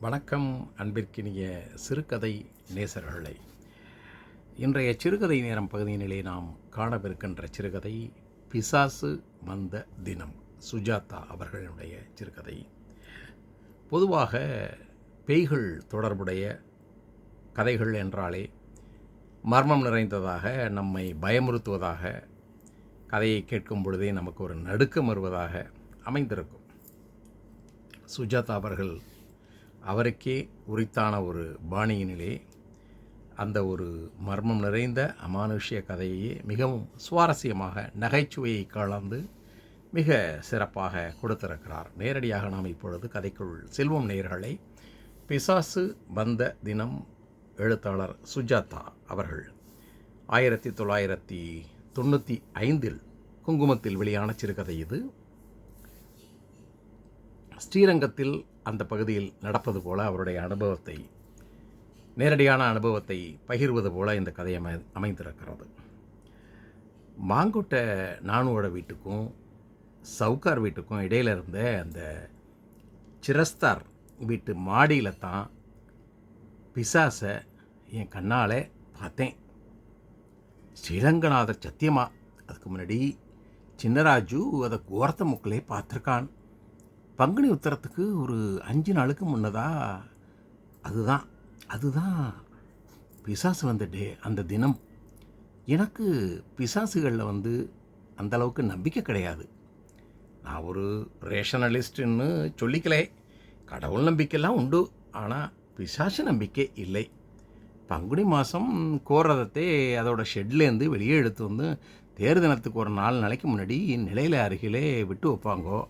வணக்கம் அன்பிற்கினிய சிறுகதை நேசர்களை. இன்றைய சிறுகதை நேரம் பகுதியினிலே நாம் காணவிருக்கின்ற சிறுகதை பிசாசு வந்த தினம். சுஜாதா அவர்களுடைய சிறுகதை. பொதுவாக பேய்கள் தொடர்புடைய கதைகள் என்றாலே மர்மம் நிறைந்ததாக நம்மை பயமுறுத்துவதாக கதையை கேட்கும் பொழுதே நமக்கு ஒரு நடுக்கம் வருவதாக அமைந்திருக்கும். சுஜாதா அவர்கள் அவருக்கே உரித்தான ஒரு பாணியினிலே அந்த ஒரு மர்மம் நிறைந்த அமானுஷ்ய கதையை மிகவும் சுவாரஸ்யமாக நகைச்சுவையை கலந்து மிக சிறப்பாக கொடுத்திருக்கிறார். நேரடியாக நாம் இப்பொழுது கதைக்குள் செல்வம் நேர்களை பிசாசு வந்த தினம் எழுத்தாளர் சுஜாதா அவர்கள் ஆயிரத்தி தொள்ளாயிரத்தி தொண்ணூற்றி ஐந்தில் குங்குமத்தில் வெளியான சிறுகதை இது. ஸ்ரீரங்கத்தில் அந்த பகுதியில் நடப்பது போல அவருடைய அனுபவத்தை நேரடியான அனுபவத்தை பகிர்வது போல இந்த கதை அமை அமைந்திருக்கிறது. மாங்கொட்டை நானுவோட வீட்டுக்கும் சவுக்கார் வீட்டுக்கும் இடையில் இருந்த அந்த சிரஸ்தார் வீட்டு மாடியில் தான் பிசாசை என் கண்ணால் பார்த்தேன். ஸ்ரீரங்கநாதர் சத்தியமா அதுக்கு முன்னாடி சின்னராஜு அதை கோரத்த முக்கிலே பார்த்துருக்கான். பங்குனி உத்தரத்துக்கு ஒரு அஞ்சு நாளுக்கு முன்னதாக அதுதான் அதுதான் பிசாசு வந்த டே அந்த தினம். எனக்கு பிசாசுகளில் வந்து அந்தளவுக்கு நம்பிக்கை கிடையாது. நான் ஒரு ரேஷனலிஸ்ட்டுன்னு சொல்லிக்கலே. கடவுள் நம்பிக்கைலாம் உண்டு ஆனால் பிசாசு நம்பிக்கை இல்லை. பங்குனி மாதம் கோரதத்தை அதோட ஷெட்லேருந்து வெளியே எடுத்து வந்து தேர் தினத்துக்கு ஒரு நாலு நாளைக்கு முன்னாடி நிலையில் அருகிலே விட்டு வைப்பாங்கோ.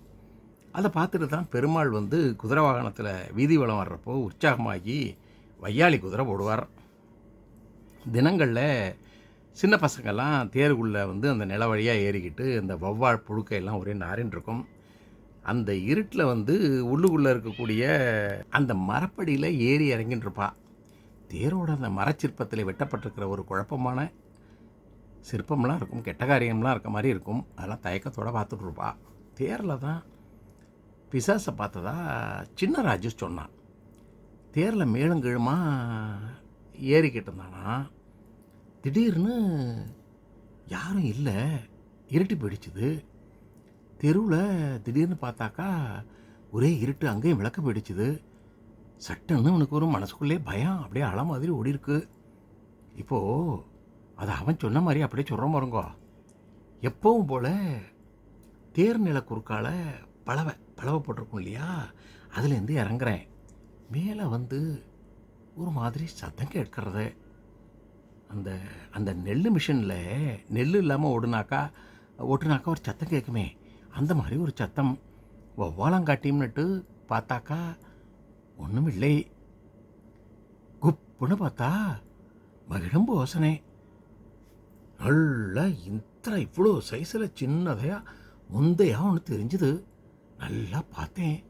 அதை பார்த்துட்டு தான் பெருமாள் வந்து குதிரை வாகனத்தில் வீதி வளம் வர்றப்போ உற்சாகமாகி வையாளி குதிரை போடுவார். தினங்களில் சின்ன பசங்கள்லாம் தேருக்குள்ளே வந்து அந்த நில வழியாக ஏறிக்கிட்டு அந்த வவ்வால் புழுக்கையெல்லாம் ஒரே நாரின்ட்ருக்கும் அந்த இருட்டில் வந்து உள்ளுக்குள்ளே இருக்கக்கூடிய அந்த மரப்படியில் ஏறி இறங்கின்னு தேரோட அந்த மரச்சிற்பத்தில் வெட்டப்பட்டிருக்கிற ஒரு குழப்பமான சிற்பம்லாம் இருக்கும் கெட்ட காரியம்லாம் இருக்க மாதிரி இருக்கும். அதெல்லாம் தயக்கத்தோடு பார்த்துட்ருப்பா தேரில் தான் பிசாசை பார்த்ததா? சின்ன ராஜு சொன்னான். தேரில் மேலும் கீழுமா ஏறிக்கிட்டு இருந்தானா? திடீர்னு யாரும் இல்லை. இருட்டி போயிடுச்சுது. தெருவில் திடீர்னு பார்த்தாக்கா ஒரே இருட்டு அங்கேயும் விளக்கு போயிடுச்சுது. சட்டுன்னு அவனுக்கு ஒரு மனசுக்குள்ளே பயம் அப்படியே அழ மாதிரி ஓடி இருக்கு இப்போது அது அவன் சொன்ன மாதிரி அப்படியே சொல்கிற பாருங்கோ. எப்பவும் போல் தேர் நில குறுக்கால பழவை பிளவப்பட்டிருக்கும் இல்லையா? அதுலேருந்து இறங்குறேன். மேலே வந்து ஒரு மாதிரி சத்தம் கேட்கறது. அந்த அந்த நெல் மிஷினில் நெல் இல்லாமல் ஓடுனாக்கா ஓட்டுனாக்கா ஒரு சத்தம் கேட்குமே. அந்த மாதிரி ஒரு சத்தம். ஒவ்வாலங்காட்டிம்னுட்டு பார்த்தாக்கா ஒன்றும் இல்லை. குப்புன்னு பார்த்தா மகிழம்பு யோசனை நல்லா இத்தனை இவ்வளோ சைஸில் சின்னதையாக முந்தையாக ஒன்று தெரிஞ்சுது. நல்லா பார்த்தேன்.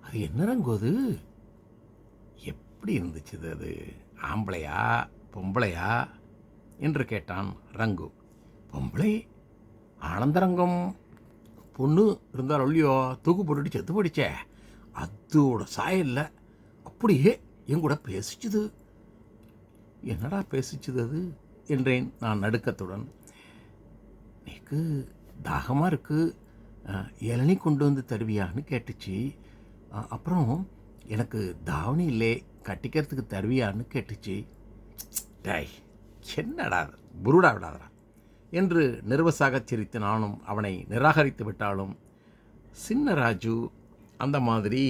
அது என்ன ரங்கு அது? எப்படி இருந்துச்சு அது? ஆம்பளையா? பொம்பளையா? என்று கேட்டான் ரங்கு. பொம்பளை? ஆனந்தரங்கம் பொண்ணு இருந்தால் ஒல்லியோ தூக்கு போட்டுட்டு செத்து போயிடுச்சே. அதோட சாயல்ல அப்படியே என் கூட பேசிச்சுது. என்னடா பேசிச்சுது அது? என்றேன் நான் நடுக்கத்துடன். எனக்கு தாகமாக இருக்குது இளநி கொண்டு வந்து தருவியான்னு கேட்டுச்சு. அப்புறம் எனக்கு தாவணி இல்லை கட்டிக்கிறதுக்கு தருவியான்னு கேட்டுச்சு. டாய் என்னடா புருடா விடாதடா. என்று நிர்வசாகச் சிரித்து நானும் அவனை நிராகரித்து விட்டாலும் சின்ன ராஜு அந்த மாதிரி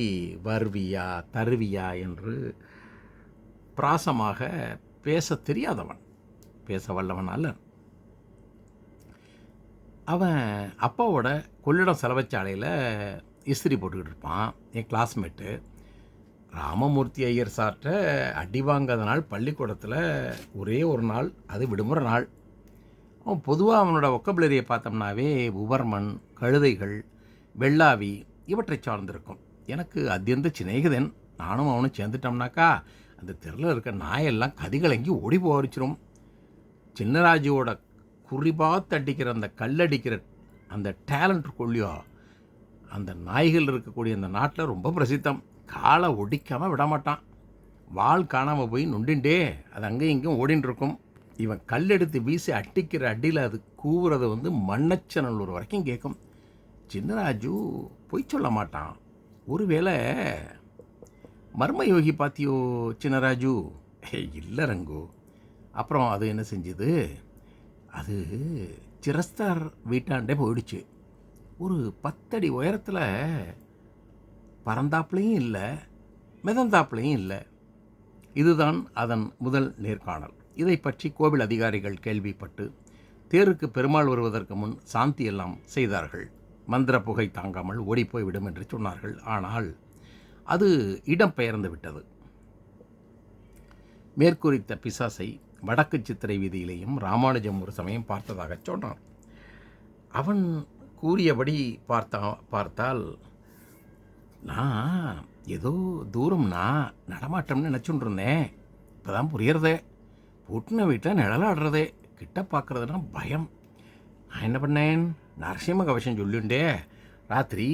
வருவியா தருவியா என்று பிராசமாக பேச தெரியாதவன். பேச வல்லவன் அல்லன். அவன் அப்பாவோட கொள்ளிடம் செலவச்சாலையில் இஸ்திரி போட்டுக்கிட்டு இருப்பான் என் கிளாஸ்மேட்டு ராமமூர்த்தி ஐயர் சார்ட்ட அடி வாங்காத நாள் பள்ளிக்கூடத்தில் ஒரே ஒரு நாள் அது விடுமுறை நாள். அவன் பொதுவாக அவனோட ஒக்கபிளரியை பார்த்தோம்னாவே உபர்மன் கழுதைகள் வெள்ளாவி இவற்றை சார்ந்திருக்கும். எனக்கு அத்தியந்த சிநேகிதன். நானும் அவனும் சேர்ந்துட்டோம்னாக்கா அந்த தெருவில் இருக்க நாயெல்லாம் கதிகலங்கி ஓடி போரிச்சிரும் சின்னராஜுவோட குறிபாத்து அடிக்கிற அந்த கல்லடிக்கிற அந்த டேலண்ட் கொள்ளியோ அந்த நாய்கள் இருக்கக்கூடிய அந்த நாட்டில் ரொம்ப பிரசித்தம். காலை ஒடிக்காமல் விட மாட்டான் வால் காணாமல் போய் நொண்டின்டே அது அங்கேயும் இங்கேயும் ஓடின்னு இருக்கும் இவன் கல்லெடுத்து வீசி அட்டிக்கிற அடியில் அது கூவுறது வந்து மண்ணச்சநல்லூர் வரைக்கும் கேட்கும் சின்னராஜு பொய் சொல்ல மாட்டான். ஒருவேளை மர்ம யோகி பாத்தியோ சின்னராஜு? இல்லை ரங்கு. அப்புறம் அது என்ன செஞ்சுது? அது சிரஸ்தார் வீட்டாண்டே போயிடுச்சு. ஒரு பத்தடி உயரத்தில் பறந்தாப்புலையும் இல்லை மிதந்தாப்புலையும் இல்லை. இதுதான் அதன் முதல் நேர்காணல். இதை பற்றி கோவில் அதிகாரிகள் கேள்விப்பட்டு தேருக்கு பெருமாள் வருவதற்கு முன் சாந்தி எல்லாம் செய்தார்கள். மந்திர புகை தாங்காமல் ஓடிப்போய்விடும் என்று சொன்னார்கள். ஆனால் அது இடம் பெயர்ந்து விட்டது. மேற்குறித்த பிசாசை வடக்கு சித்திரை வீதியிலையும் ராமானுஜம் ஒரு சமயம் பார்த்ததாக சொன்னான். அவன் கூறியபடி பார்த்தா பார்த்தால் நான் ஏதோ தூரம்னா நடமாட்டம்னு நினச்சுட்டு இருந்தேன் இப்போ தான் புரியறதே. பூட்டின வீட்டில் நிழலாடுறதே. கிட்ட பார்க்குறதுனா பயம். நான் என்ன பண்ணேன்? நரசிம்ம கவசம் சொல்லிண்டே ராத்திரி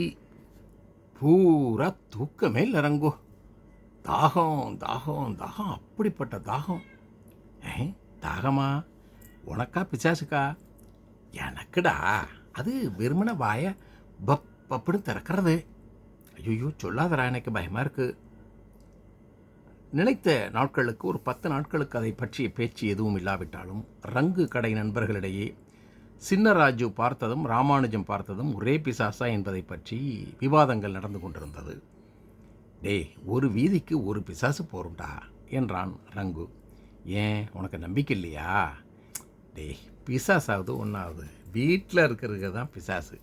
பூரா தூக்கமே இல்லை ரங்கோ தாகம் தாகம் தாகம் அப்படிப்பட்ட தாகம். தாகமா உனக்கா பிசாசுக்கா? எனக்குடா அது வெறுமன வாய பப் பப்புன்னு திறக்கிறது. ஐயோ சொல்லாதரா எனக்கு பயமாக இருக்கு. நினைத்த நாட்களுக்கு ஒரு பத்து நாட்களுக்கு அதை பற்றிய பேச்சு எதுவும் இல்லாவிட்டாலும் ரங்கு கடை நண்பர்களிடையே சின்னராஜு பார்த்ததும் ராமானுஜம் பார்த்ததும் ஒரே பிசாசா என்பதை பற்றி விவாதங்கள் நடந்து கொண்டிருந்தது. டேய் ஒரு வீதிக்கு ஒரு பிசாசு போருண்டா? என்றான் ரங்கு. ஏன்? உனக்கு நம்பிக்கை இல்லையா? டேய் பிசாஸ் ஆகுது ஒன்றாவது வீட்டில் இருக்கிறது தான் பிசாசு.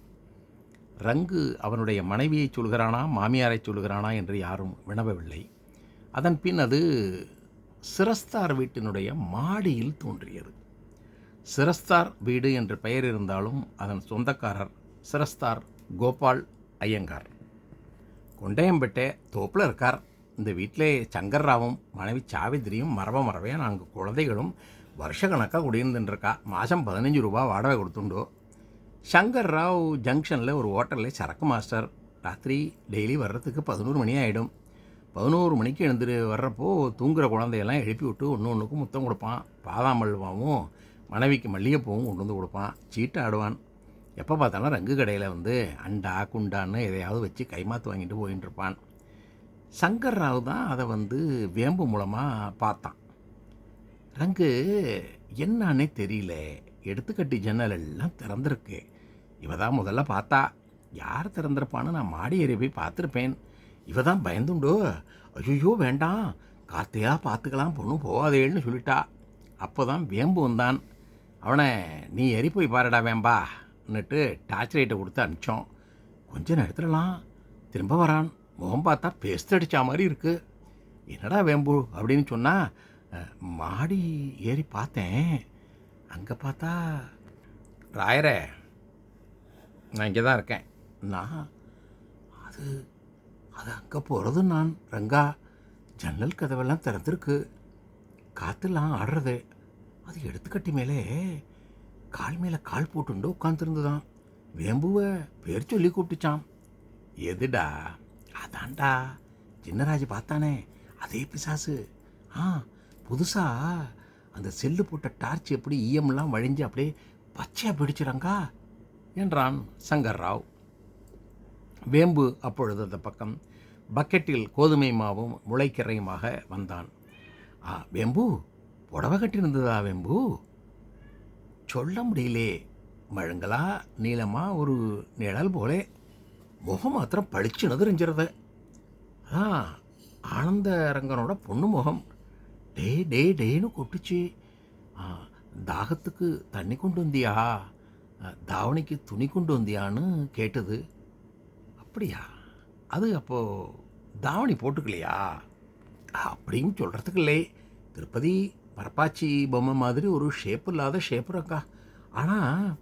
ரங்கு அவனுடைய மனைவியை சொல்கிறானா மாமியாரை சொல்கிறானா என்று யாரும் வினவவில்லை. அதன் பின் அது சிரஸ்தார் வீட்டினுடைய மாடியில் தோன்றியது. சிரஸ்தார் வீடு என்ற பெயர் இருந்தாலும் அதன் சொந்தக்காரர் சிரஸ்தார் கோபால் ஐயங்கார். கொண்டையம்பேட்டை தோப்பில் இருக்கார். இந்த வீட்டிலே சங்கர்ராவும் மனைவி சாவித்திரியும் மரப மரபையாக நாங்கள் குழந்தைகளும் வருஷக்கணக்காக குடியிருந்துருக்கா. மாதம் பதினஞ்சு ரூபா வாடகை கொடுத்துண்டோ? சங்கர் ராவ் ஜங்ஷனில் ஒரு ஹோட்டலில் சரக்கு மாஸ்டர். ராத்திரி டெய்லி வர்றதுக்கு பதினோரு மணி ஆகிடும் பதினோரு மணிக்கு எழுந்துரு வர்றப்போ தூங்குற குழந்தையெல்லாம் எழுப்பி விட்டு ஒன்று ஒன்றுக்கும் முத்தம் கொடுப்பான். பாதாம் அல்வாவும் மனைவிக்கு மல்லிகைப்பூவும் கொண்டு வந்து கொடுப்பான். சீட்டு ஆடுவான். எப்போ பார்த்தாலும் ரங்கு கடையில் வந்து அண்டா குண்டான்னு எதையாவது வச்சு கைமாத்து வாங்கிட்டு போயின்னு இருப்பான் சங்கர் ராவ் தான் அதை வந்து வேம்பு மூலமாக பார்த்தான். ரங்கு என்னான்னே தெரியல. எடுத்துக்கட்டி ஜன்னல் எல்லாம் திறந்திருக்கு. இவ தான் முதல்ல பார்த்தா. யார் திறந்திருப்பான்னு நான் மாடி ஏறி போய் பார்த்துருப்பேன். இவ தான் பயந்துண்டோ. ஐயோ வேண்டாம். காத்தையா பார்த்துக்கலாம். பொண்ணு போகாதேன்னு சொல்லிட்டா. அப்போ தான் வேம்பு வந்தான். அவனை நீ ஏறி போய் பாருடா வேம்பான்னுட்டு டார்ச் லைட்டை கொடுத்து அனுப்பிச்சோம். கொஞ்ச நேரத்துலலாம் திரும்ப வரான். முகம் பார்த்தா பேஸ்ட் அடித்த மாதிரி இருக்குது என்னடா வேம்பு அப்படின்னு சொன்னால் மாடி ஏறி பார்த்தேன். அங்கே பார்த்தா ராயரே நான் இங்கே தான் இருக்கேன். நான் அது அது அங்கே போகிறது நான் ரங்கா. ஜன்னல் கதவெல்லாம் திறந்துருக்கு. காற்றுலாம் ஆடுறது. அது எடுத்துக்கட்டி மேலே கால் மேலே கால் போட்டுண்டு உட்காந்துருந்துதான் வேம்புவை பேர் சொல்லி கூப்பிட்டுச்சான் எதுடா? அதான்டா. சின்னராஜ் பார்த்தானே? அதே பிசாசு. ஆ புதுசா அந்த செல்லு போட்ட டார்ச் எப்படி ஈயம்லாம் வழிஞ்சு அப்படியே பச்சையாக பிடிச்சிடங்கா என்றான் சங்கர் ராவ் வேம்பு அப்பொழுது அந்த பக்கம் பக்கெட்டில் கோதுமை மாவும் முளைக்கரையுமாக வந்தான். ஆ வேம்பு புடவை கட்டியிருந்ததா வேம்பு? சொல்ல முடியலே. மழுங்கலா நீளமாக ஒரு நிழல் போலே. முகம் மாத்திரம் பளிச்சுன்னு தெரிஞ்சிருது ஆ ஆனந்த ரங்கனோட பொண்ணு முகம். டே டே டேன்னு கொட்டுச்சு. ஆ, தாகத்துக்கு தண்ணி கொண்டு வந்தியா? ஆ, தாவணிக்கு துணி கொண்டு வந்தியான்னு கேட்டது. அப்படியா? அது அப்போது தாவணி போட்டுக்கலையா? அப்படின்னு சொல்கிறதுக்கு இல்லை திருப்பதி பரப்பாச்சி பொம்மை மாதிரி ஒரு ஷேப் இல்லாத ஷேப் இருக்கா? ஆனால்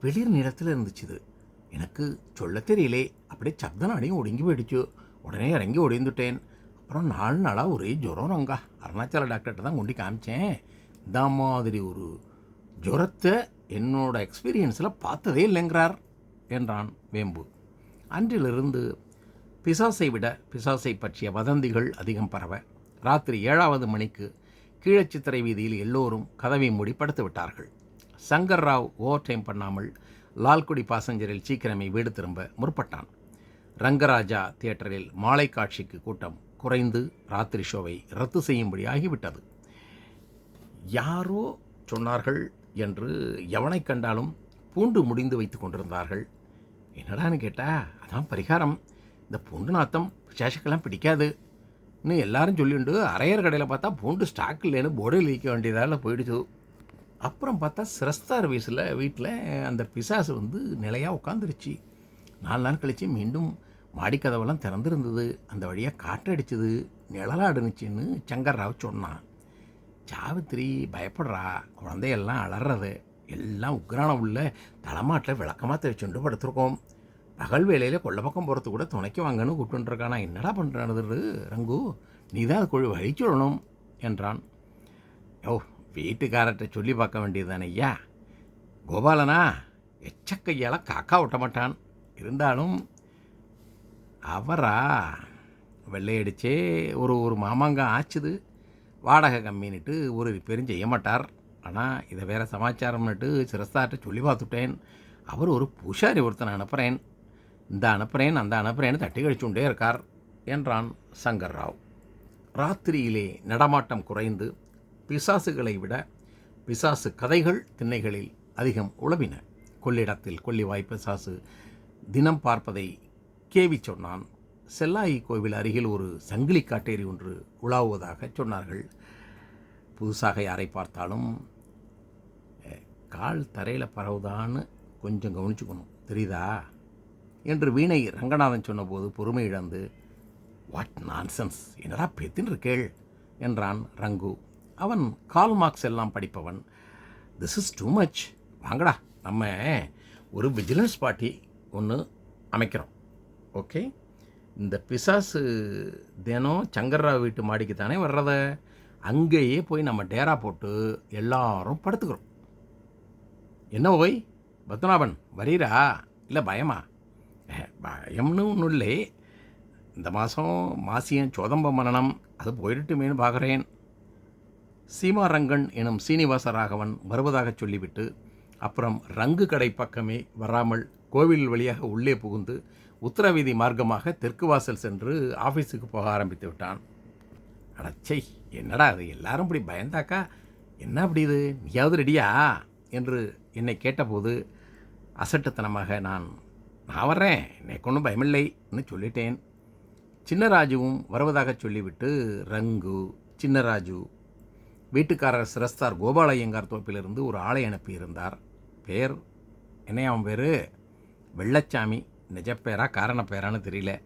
வெளிர் நிறத்தில் இருந்துச்சு இது. எனக்கு சொல்ல தெரியலே. அப்படியே சப்த நாடியும் ஒடுங்கி போயிடுச்சு. உடனே இறங்கி ஒடிந்துட்டேன். அப்புறம் நாலு நாளாக ஒரே ஜுரம் ரங்கா. அருணாச்சல டாக்டர்கிட்ட தான் கொண்டு காமிச்சேன். இந்த மாதிரி ஒரு ஜுரத்தை என்னோட எக்ஸ்பீரியன்ஸில் பார்த்ததே இல்லைங்கிறார் என்றான் வேம்பு. அன்றிலிருந்து பிசாசை விட பிசாசை பற்றிய வதந்திகள் அதிகம் பரவ ராத்திரி ஏழாவது மணிக்கு கீழச்சித்திரை வீதியில் எல்லோரும் கதவை மூடி படுத்து விட்டார்கள். சங்கர் ராவ் ஓவர் டைம் பண்ணாமல் லால்குடி பாசஞ்சரில் சீக்கிரமே வீடு திரும்ப முற்பட்டான். ரங்கராஜா தியேட்டரில் மாலை காட்சிக்கு கூட்டம் குறைந்து ராத்திரி ஷோவை ரத்து செய்யும்படி ஆகிவிட்டது. யாரோ சொன்னார்கள் என்று எவனை கண்டாலும் பூண்டு முடிந்து வைத்து கொண்டிருந்தார்கள். என்னடான்னு கேட்டா அதான் பரிகாரம். இந்த பூண்டு நாத்தம் சேஷக்கெல்லாம் பிடிக்காது. இன்னும் எல்லாரும் சொல்லிண்டு அரையர் கடையில் பார்த்தா பூண்டு ஸ்டாக் இல்லைன்னு போர்டில் வைக்க வேண்டியதால் போயிடுச்சு. அப்புறம் பார்த்தா சிரஸ்தார் வயசில் வீட்டில் அந்த பிசாசு வந்து நிலையாக உட்காந்துருச்சு நாலு நாள் கழித்து மீண்டும் மாடிக்கதவெல்லாம் திறந்துருந்தது. அந்த வழியாக காற்றடிச்சது நிழலாடுனுச்சின்னு சங்கர்ராவ் சொன்னான். சாவித்திரி பயப்படுறா. குழந்தையெல்லாம் அலறது எல்லாம் உக்ரானம் உள்ள தலைமாட்டில் விளக்கமாக தெரிச்சுண்டு படுத்துருக்கோம். பகல் வேலையில் கொள்ள பக்கம் போகிறது கூட துணைக்கு வாங்கன்னு கூப்பிட்டுருக்கானா. என்னடா பண்ணுறானது ரங்கு? நீ தான் அது வழி சொல்லணும் என்றான். ஓ வீட்டுக்காரர்கிட்ட சொல்லி பார்க்க வேண்டியதுதானே ஐயா? கோபாலனா? எச்சக்கையால் காக்கா விட்ட மாட்டான். இருந்தாலும் அவரா? வெள்ளையடிச்சே ஒரு ஒரு மாமாங்க ஆச்சுது. வாடகை கம்மின்னுட்டு ஒரு ரிப்பேரும் செய்ய மாட்டார். ஆனால் இதை வேறு சமாச்சாரம்னுட்டு சிரஸ்தார்ட்ட சொல்லி பார்த்துட்டேன். அவர் ஒரு பூஷாரி ஒருத்தனை அனுப்புகிறேன் இந்த அனுப்புகிறேன் அந்த அனுப்புகிறேன்னு தட்டி கழிச்சுண்டே இருக்கார் என்றான் சங்கர் ராவ் ராத்திரியிலே நடமாட்டம் குறைந்து பிசாசுகளை விட பிசாசு கதைகள் திண்ணைகளில் அதிகம் உழவின கொள்ளிடத்தில் கொள்ளிவாய் பிசாசு தினம் பார்ப்பதை கேவி சொன்னான். செல்லாயி கோவில் அருகில் ஒரு சங்கிலி காட்டேரி ஒன்று உலாவுவதாக சொன்னார்கள். புதுசாக யாரை பார்த்தாலும் கால் தரையில் பரவுதான்னு கொஞ்சம் கவனிச்சுக்கணும். தெரியுதா? என்று வீணை ரங்கநாதன் சொன்னபோது பொறுமை இழந்து வாட் நான்சென்ஸ் என்னடா பெத்தின் இருக்கேள்? என்றான் ரங்கு. அவன் கால் மார்க்ஸ் எல்லாம் படிப்பவன். திஸ் இஸ் டூ மச் வாங்கடா நம்ம ஒரு விஜிலன்ஸ் பார்ட்டி ஒன்று அமைக்கிறோம். ஓகே இந்த பிசாசு தினம் சங்கர்ராவ் வீட்டு மாடிக்கு தானே வர்றத? அங்கேயே போய் நம்ம டேரா போட்டு எல்லாரும் படுத்துக்கிறோம். என்ன ஓய் பத்மநாபன் வரீரா? இல்லை பயமா? பயம்னு ஒன்றும் இல்லை. இந்த மாதம் மாசியன் சோதம்ப மரணம் அது போயிட்டுமேனு பார்க்குறேன் சீமாரங்கன் எனும் சீனிவாச ராகவன் வருவதாகச் சொல்லிவிட்டு அப்புறம் ரங்கு கடை பக்கமே வராமல் கோவில் வழியாக உள்ளே புகுந்து உத்தரவீதி மார்க்கமாக தெற்கு வாசல் சென்று ஆஃபீஸுக்கு போக ஆரம்பித்து விட்டான். அடச்சை என்னடா அது எல்லாரும் இப்படி பயந்தாக்கா? என்ன அப்படி இது? நீயாவது ரெடியா? என்று என்னை கேட்டபோது அசட்டுத்தனமாக நான் நான் வர்றேன் எனக்கு ஒன்றும் பயமில்லைன்னு சொல்லிட்டேன். சின்னராஜுவும் வருவதாக சொல்லிவிட்டு ரங்கு சின்னராஜு வீட்டுக்காரர் சிரஸ்தார் கோபால ஐயங்கார் தோப்பிலிருந்து ஒரு ஆளை அனுப்பியிருந்தார். பேர்? என்ன அவன் பேர்? வெள்ளச்சாமி. நிஜப்பேரா? காரண பேரான்னு தெரியல.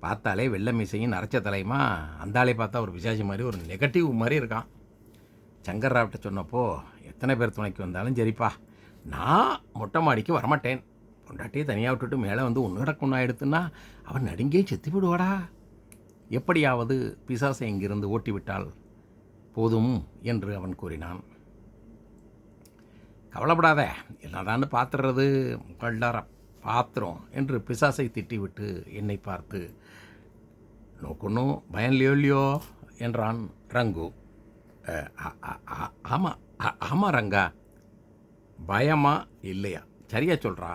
பார்த்தாலே வெள்ளை மீசையும் நரைச்ச தலையுமா? அந்தாலே பார்த்தா ஒரு விசாஜி மாதிரி ஒரு நெகட்டிவ் மாதிரி இருக்கான். சங்கர் சங்கர்ராவ்கிட்ட சொன்னப்போ எத்தனை பேர் துணைக்கு வந்தாலும் சரிப்பா. நான் மொட்டை மாடிக்கு வரமாட்டேன். பொண்டாட்டியை தனியாக விட்டுட்டு மேலே வந்து ஒன்று நடக்கணும் எடுத்துன்னா அவன் நடுங்கே செத்து விடுவாடா எப்படியாவது பிசாசை இங்கிருந்து ஓட்டி விட்டால் போதும் என்று அவன் கூறினான். கவலைப்படாத என்னதான்னு பார்த்துறது முகள்டார பாத்திரம் என்று பிசாசை திட்டிவிட்டு என்னை பார்த்து நோக்கொன்னும் பயன்லையோ இல்லையோ என்றான் ரங்கு. ஆமாம் ஆமாம் ஆமா ஆமா ரங்கா. பயமா இல்லையா? சரியா சொல்கிறா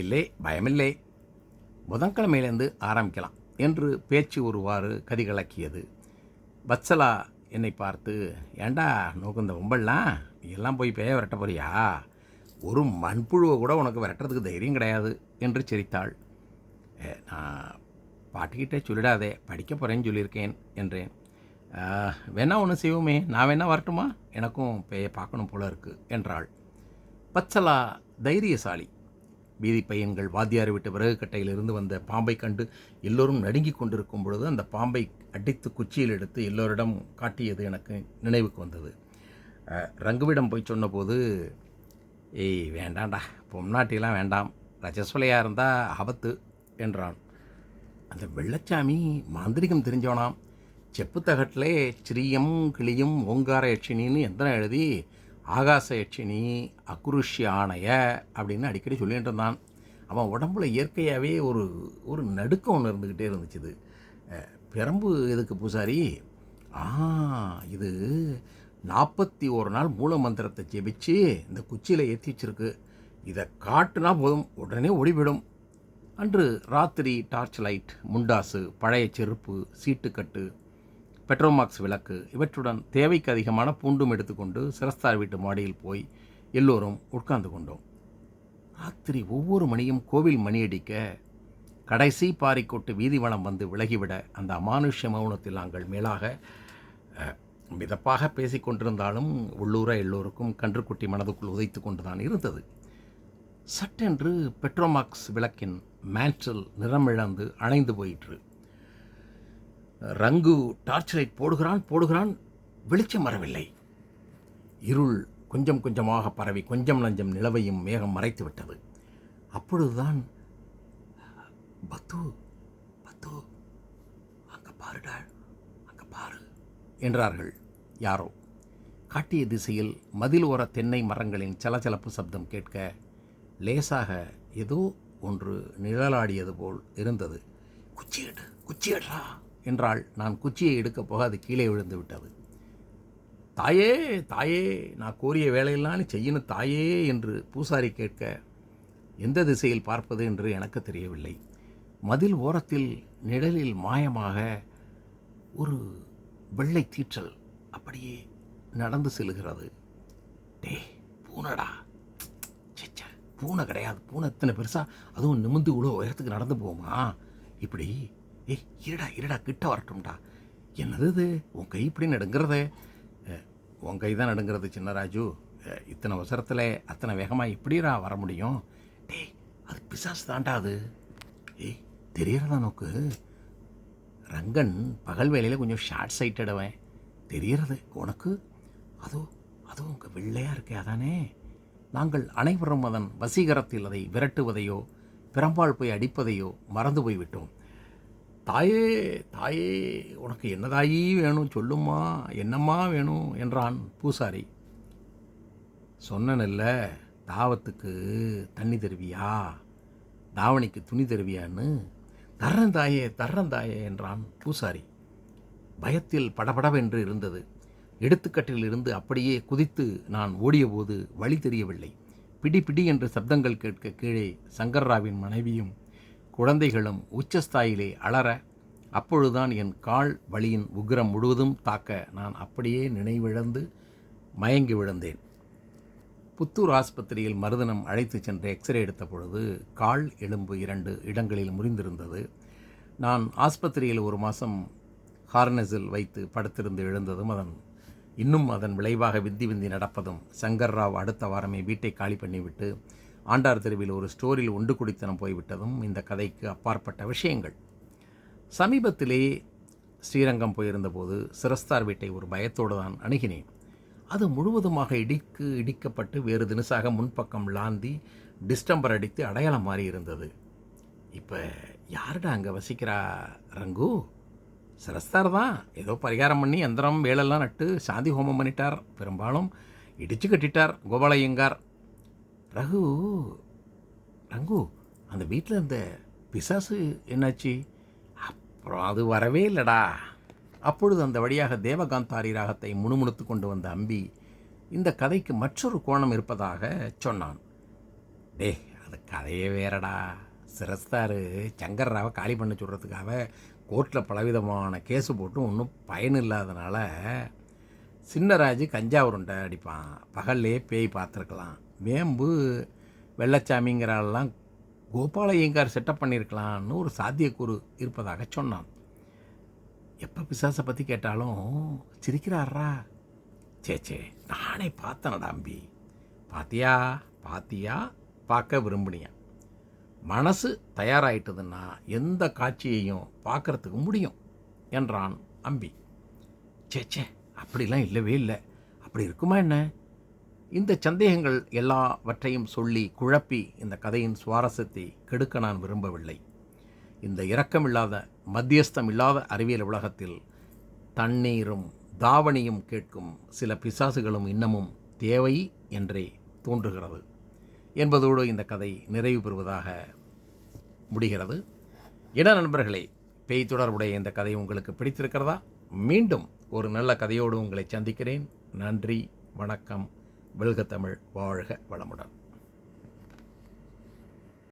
இல்லை பயமில்லை. புதன்கிழமையிலேருந்து ஆரம்பிக்கலாம் என்று பேச்சு ஒருவாறு கதிகலக்கியது. வத்சலா என்னை பார்த்து ஏண்டா நோக்கு இந்த கும்பல்லாம் நீ எல்லாம் போய் பேய விரட்ட போறியா? ஒரு மண்புழுவை கூட உனக்கு விரட்டுறதுக்கு தைரியம் கிடையாது என்று சிரித்தாள். நான் பாட்டிக்கிட்டே சொல்லிடாதே படிக்க போகிறேன்னு சொல்லியிருக்கேன் என்றேன். வேணா ஒன்று செய்வோமே நான் வேணா வரட்டுமா? எனக்கும் பேய பார்க்கணும் போல இருக்கு என்றாள். பச்சலா தைரியசாலி. வீதி பையன்கள் வாத்தியார் விட்டு விறகு கட்டையிலிருந்து வந்த பாம்பை கண்டு எல்லோரும் நடுங்கி கொண்டிருக்கும் பொழுது அந்த பாம்பை அடித்து குச்சியில் எடுத்து எல்லோரிடம் காட்டியது எனக்கு நினைவுக்கு வந்தது. ரங்குவிடம் போய் சொன்னபோது ஏய் வேண்டாம்டா பொம்நாட்டிலாம் வேண்டாம். ரஜஸ்வலையாக இருந்தால் ஆபத்து என்றான். அந்த வெள்ளச்சாமி மாந்திரிகம் தெரிஞ்சவனாம். செப்புத்தகட்டிலே ஸ்ரீயம் கிளியும் ஓங்கார யட்சினின்னு எந்தனை எழுதி ஆகாச யட்சினி அக்குருஷ்ய ஆணைய அப்படின்னு அடிக்கடி சொல்லிகிட்டு இருந்தான். அவன் உடம்புல இயற்கையாகவே ஒரு ஒரு நடுக்கம் ஒன்று இருந்துக்கிட்டே இருந்துச்சுது பிரம்பு எதுக்கு பூசாரி? ஆ இது நாற்பத்தி ஒரு நாள் மூல மந்திரத்தை ஜெபிச்சு இந்த குச்சியில் ஏற்றி வச்சிருக்கு. இதை காட்டுனா போதும் உடனே ஓடிவிடும் அன்று ராத்திரி டார்ச் லைட் முண்டாசு பழைய செருப்பு சீட்டுக்கட்டு பெட்ரோமாக்ஸ் விளக்கு இவற்றுடன் தேவைக்கு அதிகமான பூண்டும் எடுத்துக்கொண்டு சிரஸ்தார் வீட்டு மாடியில் போய் எல்லோரும் உட்கார்ந்து கொண்டோம். ராத்திரி ஒவ்வொரு மணியும் கோவில் மணியடிக்க கடைசி பாரிக்கொட்டு வீதிவனம் வந்து விலகிவிட அந்த அமானுஷ்ய மௌனத்தில் நாங்கள் மேலாக மிதப்பாக பேசிக் கொண்டிருந்தாலும் உள்ளூர எல்லோருக்கும் கன்றுக்குட்டி மனதுக்குள் உதைத்து கொண்டுதான் இருந்தது. சட்டென்று பெட்ரோமாக்ஸ் விளக்கின் மேன்டல் நிறமிழந்து அணைந்து போயிற்று. ரங்கு டார்ச் லைட் போடுகிறான் போடுகிறான் வெளிச்சம் வரவில்லை. இருள் கொஞ்சம் கொஞ்சமாக பரவி கொஞ்சம் நஞ்சம் நிலவையும் மேகம் மறைத்து விட்டது அப்பொழுதுதான் பத்து பத்து. அங்க பாருடா அங்க பாரு. என்றார்கள். யாரோ? காட்டிய திசையில் மதில் ஓர தென்னை மரங்களின் சலசலப்பு சப்தம் கேட்க லேசாக ஏதோ ஒன்று நிழலாடியது போல் இருந்தது. குச்சி எடு குச்சி எடுறா என்றாள். நான் குச்சியை எடுக்கப் போக அது கீழே விழுந்து விட்டது. தாயே தாயே நான் கோரிய வேலையெல்லாம் நீ செய்யணும் தாயே என்று பூசாரி கேட்க எந்த திசையில் பார்ப்பது என்று எனக்கு தெரியவில்லை. மதில் ஓரத்தில் நிழலில் மாயமாக ஒரு வெள்ளை தீற்றல் அப்படியே நடந்து செல்கிறது. டே பூனைடா. ச்சே பூனை கிடையாது. பூனை இத்தனை பெருசாக அதுவும் நிமிந்து இவ்வளோ உயரத்துக்கு நடந்து போகுமா? இப்படி ஏய் இருடா இருடா கிட்ட வரட்டும்டா. என்னது இது? உன் கை இப்படி நடுங்கிறது? உன் கை தான் நடுங்கிறது சின்னராஜு இத்தனை அவசரத்தில் அத்தனை வேகமாக எப்படிடா வர முடியும்? டேய் அது பிசாசு தாண்டா அது. ஏய் தெரியறதா நோக்கு ரங்கன் பகல் வேலையில் கொஞ்சம் ஷார்ட் சைட்டடவன் தெரியறது உனக்கு? அதோ அதோ உங்கள் வெள்ளையாக இருக்கே அதானே? நாங்கள் அனைவரும் அதன் வசீகரத்தில் அதை விரட்டுவதையோ பிறம்பால் போய் அடிப்பதையோ மறந்து போய்விட்டோம். தாயே தாயே உனக்கு என்னதாயி வேணும்? சொல்லுமா என்னம்மா வேணும்? என்றான் பூசாரி. சொன்னனில்ல தாவத்துக்கு தண்ணி தருவியா? தாவணிக்கு துணி தருவியான்னு தர்றன் தாயே தர்றன் தாயே என்றான் பூசாரி. பயத்தில் படபடவென்று இருந்தது. எடுத்துக்கட்டில் இருந்து அப்படியே குதித்து நான் ஓடியபோது வழி தெரியவில்லை. பிடி பிடி என்று சப்தங்கள் கேட்க கீழே சங்கர்ராவின் மனைவியும் குழந்தைகளும் உச்சஸ்தாயிலே அலற அப்பொழுதுதான் என் கால் வலியின் உக்கிரம் முழுவதும் தாக்க நான் அப்படியே நினைவிழந்து மயங்கி விழுந்தேன். புத்தூர் ஆஸ்பத்திரியில் மருதனம் அழைத்துச் சென்று எக்ஸ்ரே எடுத்த பொழுது கால் எலும்பு இரண்டு இடங்களில் முறிந்திருந்தது. நான் ஆஸ்பத்திரியில் ஒரு மாதம் ஹார்னஸில் வைத்து படுத்திருந்து எழுந்ததும் அதன் இன்னும் அதன் விளைவாக விந்தி விந்தி நடப்பதும் சங்கர் ராவ் அடுத்த வாரமே வீட்டை காலி பண்ணிவிட்டு ஆண்டார் தெருவில் ஒரு ஸ்டோரில் உண்டு குடித்தனம் போய்விட்டதும் இந்த கதைக்கு அப்பாற்பட்ட விஷயங்கள். சமீபத்திலே ஸ்ரீரங்கம் போயிருந்தபோது சிரஸ்தார் வீட்டை ஒரு பயத்தோடு தான் அணுகினேன். அது முழுவதுமாக இடிக்கு இடிக்கப்பட்டு வேறு தினசாக முன்பக்கம் லாந்தி டிஸ்டம்பர் அடித்து அடையாளம் மாறி இருந்தது இப்போ யாருடா அங்கே வசிக்கிறா ரங்கு? சிரஸ்தார் தான். ஏதோ பரிகாரம் பண்ணி எந்திரம் வேலெல்லாம் நட்டு சாந்தி ஹோமம் பண்ணிட்டார். பெரும்பாலும் இடிச்சு கட்டிட்டார் கோபாலய்யங்கார். ரகு ரங்கு அந்த வீட்டில் இந்த பிசாசு என்னாச்சு? அப்புறம் அது வரவே இல்லைடா. அப்பொழுது அந்த வழியாக தேவகாந்தாரி ராகத்தை முணுமுணுத்து கொண்டு வந்த அம்பி இந்த கதைக்கு மற்றொரு கோணம் இருப்பதாக சொன்னான். டே அது கதையே வேறடா. சிரஸ்தாரு சங்கர் ராவை காலி பண்ண சொல்கிறதுக்காக கோர்ட்டில் பலவிதமான கேஸு போட்டு ஒன்றும் பயன் இல்லாதனால சின்னராஜு கஞ்சா உருண்டை அடிப்பான். பகல்லே பேய் பார்த்துருக்கலாம். வேம்பு வெள்ளச்சாமிங்கிற கோபாலயங்கார் கோபால ஐயங்கார் செட்டப் பண்ணியிருக்கலாம்னு ஒரு சாத்தியக்கூறு இருப்பதாக சொன்னான். எப்போ பிசாசை பற்றி கேட்டாலும் சிரிக்கிறாரா சே சே நானே பார்த்தேனடா அம்பி. பாத்தியா? பாத்தியா? பார்க்க விரும்பினியா? மனசு தயாராயிட்டதுன்னா எந்த காட்சியையும் பார்க்குறதுக்கு முடியும் என்றான் அம்பி. சே சே அப்படிலாம் இல்லவே இல்லை. அப்படி இருக்குமா என்ன? இந்த சந்தேகங்கள் எல்லாவற்றையும் சொல்லி குழப்பி இந்த கதையின் சுவாரஸ்யத்தை கெடுக்க நான் விரும்பவில்லை. இந்த இரக்கமில்லாத மத்தியஸ்தம் இல்லாத அறிவியல் உலகத்தில் தண்ணீரும் தாவணியும் கேட்கும் சில பிசாசுகளும் இன்னமும் தேவை என்றே தோன்றுகிறது என்பதோடு இந்த கதை நிறைவு பெறுவதாக முடிகிறது. இட நண்பர்களே பேய் தொடர்புடைய இந்த கதை உங்களுக்கு பிடித்திருக்கிறதா? மீண்டும் ஒரு நல்ல கதையோடு உங்களை சந்திக்கிறேன். நன்றி வணக்கம். வெல்க தமிழ் வாழ்க வளமுடன்.